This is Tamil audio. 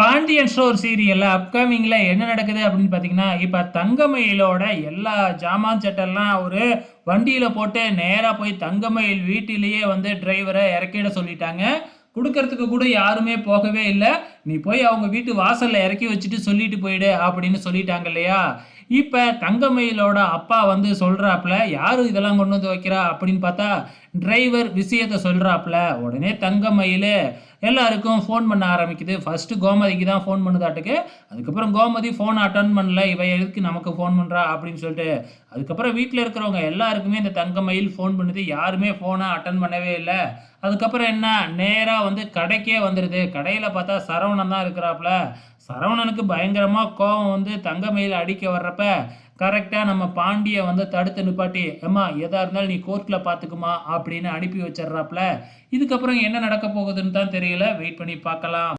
பாண்டியன் ஸ்டோர் சீரியல்ல அப்கமிங்ல என்ன நடக்குது அப்படின்னு பார்த்தீங்கன்னா, இப்ப தங்கமயிலோட எல்லா ஜாமான் சட்டெல்லாம் ஒரு வண்டியில போட்டு நேரா போய் தங்கமயில் வீட்டிலேயே வந்து டிரைவரை இறக்கிட சொல்லிட்டாங்க. கொடுக்கறதுக்கு கூட யாருமே போகவே இல்லை "நீ போய் அவங்க வீட்டு வாசல்ல இறக்கி வச்சுட்டு சொல்லிட்டு போயிடு" அப்படின்னு சொல்லிட்டாங்க இல்லையா? இப்போ தங்கமயிலோட அப்பா வந்து சொல்கிறாப்புல யார் இதெல்லாம் கொண்டு வந்து வைக்கிறா?" அப்படின்னு பார்த்தா, டிரைவர் விஷயத்த சொல்கிறாப்புல உடனே தங்கமயில் எல்லாருக்கும் ஃபோன் பண்ண ஆரம்பிக்குது. ஃபஸ்ட்டு கோமதிக்கு தான் ஃபோன் பண்ணுதாட்டுக்கு. அதுக்கப்புறம் கோமதி ஃபோனை அட்டன் பண்ணல. "இவ எதுக்கு நமக்கு ஃபோன் பண்ணுறா அப்படின்னு சொல்லிட்டு. அதுக்கப்புறம் வீட்டில் இருக்கிறவங்க எல்லாருக்குமே இந்த தங்கமயில் ஃபோன் பண்ணுது. யாருமே ஃபோனை அட்டன் பண்ணவே இல்லை அதுக்கப்புறம் என்ன, நேராக வந்து கடைக்கே வந்துடுது கடையில் பார்த்தா சரவணன் தான் இருக்கிறாப்புல சரவணனுக்கு பயங்கரமாக கோபம் வந்து தங்கமயில் அடிக்க வர்றப்ப, கரெக்டாக நம்ம பாண்டியை வந்து தடுத்து நிப்பாட்டி, அம்மா எதாக இருந்தாலும் நீ கோர்ட்டில் பார்த்துக்குமா அப்படின்னு அனுப்பி வச்சிட்றாப்புல இதுக்கப்புறம் என்ன நடக்க போகுதுன்னு தான் தெரியல. வெயிட் பண்ணி பார்க்கலாம்.